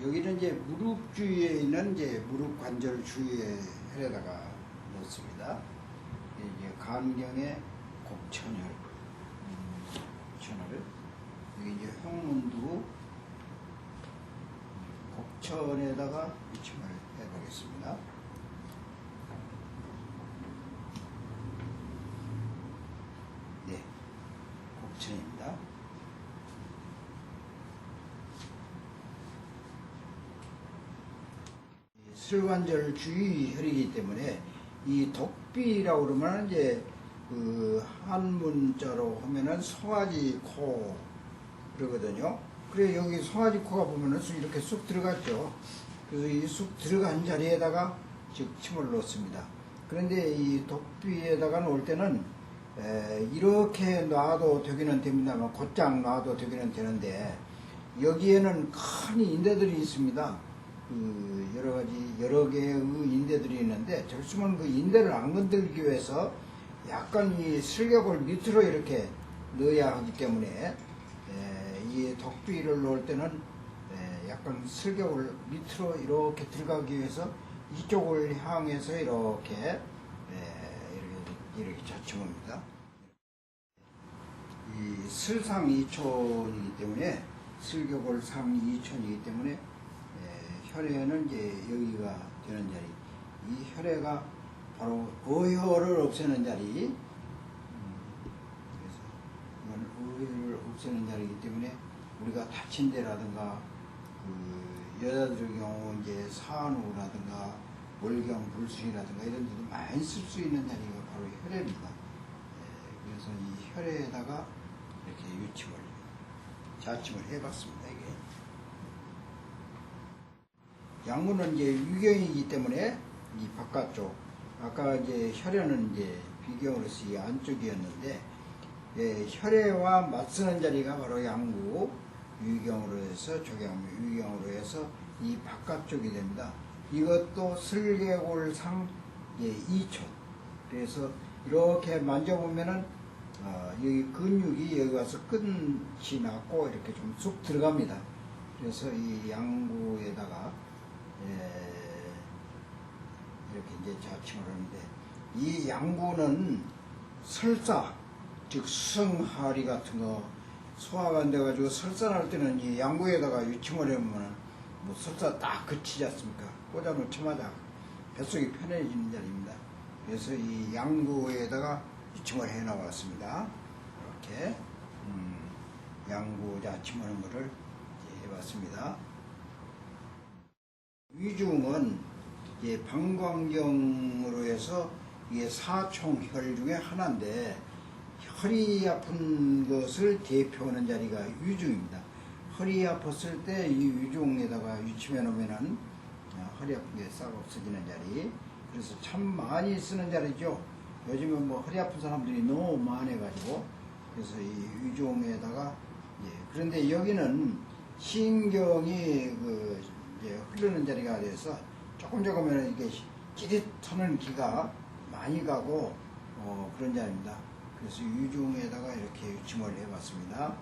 여기는 이제 무릎 주위에 있는 이제 무릎 관절 주위에 혈에다가 넣습니다. 이제 간경의 곡천혈, 음, 곡천혈. 여기 이제 형문두 곡천에다가 위침을 해보겠습니다. 네, 곡천입니다. 슬관절 주위 혈이기 때문에 이 독비라고 그러면 이제 그 한문자로 하면은 송아지 코 그러거든요. 그래 여기 송아지 코가 보면은 쑥 이렇게 쑥 들어갔죠. 그래서 이 쑥 들어간 자리에다가 즉 침을 놓습니다. 그런데 이 독비에다가 놓을 때는 에, 이렇게 놔도 되기는 됩니다만 곧장 놔도 되기는 되는데 여기에는 큰 인대들이 있습니다. 그 여러 가지 여러 개의 인대들이 있는데 절수면 그 인대를 안 건들기 위해서 약간 이 슬격을 밑으로 이렇게 넣어야 하기 때문에 에, 이 덕비를 넣을 때는 에, 약간 슬격을 밑으로 이렇게 들어가기 위해서 이쪽을 향해서 이렇게 에, 이렇게, 이렇게 자침합니다. 이 슬상 이촌이기 때문에 슬격을 상 이촌이기 때문에 에, 혈에는 이제 여기가 되는 자리. 이 혈에가 바로 어혈을 없애는 자리. 음, 그래서 이건 어혈을 없애는 자리이기 때문에 우리가 다친 데라든가 그 여자들 경우 이제 산후라든가 월경 불순이라든가 이런 데도 많이 쓸 수 있는 자리가 바로 혈액입니다. 에, 그래서 이 혈에다가 이렇게 유침을 자침을 해봤습니다. 이게 양문은 이제 유경이기 때문에 이 바깥쪽 아까 이제 혈에는 이제 비경으로서 이 안쪽이었는데 예, 혈에와 맞서는 자리가 바로 양구 유경으로 해서 조경 유경으로 해서 이 바깥쪽이 됩니다. 이것도 슬개골상 예, 2촌 그래서 이렇게 만져보면은 어, 여기 근육이 여기 와서 끝이 났고 이렇게 좀 쑥 들어갑니다. 그래서 이 양구에다가 예, 이렇게 이제 자침을 하는데 이 양구는 설사 즉 수성하리 같은 거 소화가 안 돼가지고 설사할 때는 이 양구에다가 유침을 해보면 뭐 설사 딱 그치지 않습니까? 꽂아 놓자마자 뱃속이 편해지는 자리입니다. 그래서 이 양구에다가 유침을 해 나왔습니다. 이렇게 음, 양구 자침하는 거를 이제 해봤습니다. 위중은 이제 방광경으로 해서 이게 사총혈 중에 하나인데 허리 아픈 것을 대표하는 자리가 위중입니다. 허리 아팠을 때 이 위중에다가 유침해 놓으면은 어, 허리 아픈 게 싹 없어지는 자리. 그래서 참 많이 쓰는 자리죠. 요즘은 뭐 허리 아픈 사람들이 너무 많아가지고 그래서 이 위중에다가 예. 그런데 여기는 신경이 그 이제 흐르는 자리가 돼서 조금 조금은 이게 찌릿하는 기가 많이 가고 어, 그런 자리입니다. 그래서 유중에다가 이렇게 유침을 해봤습니다.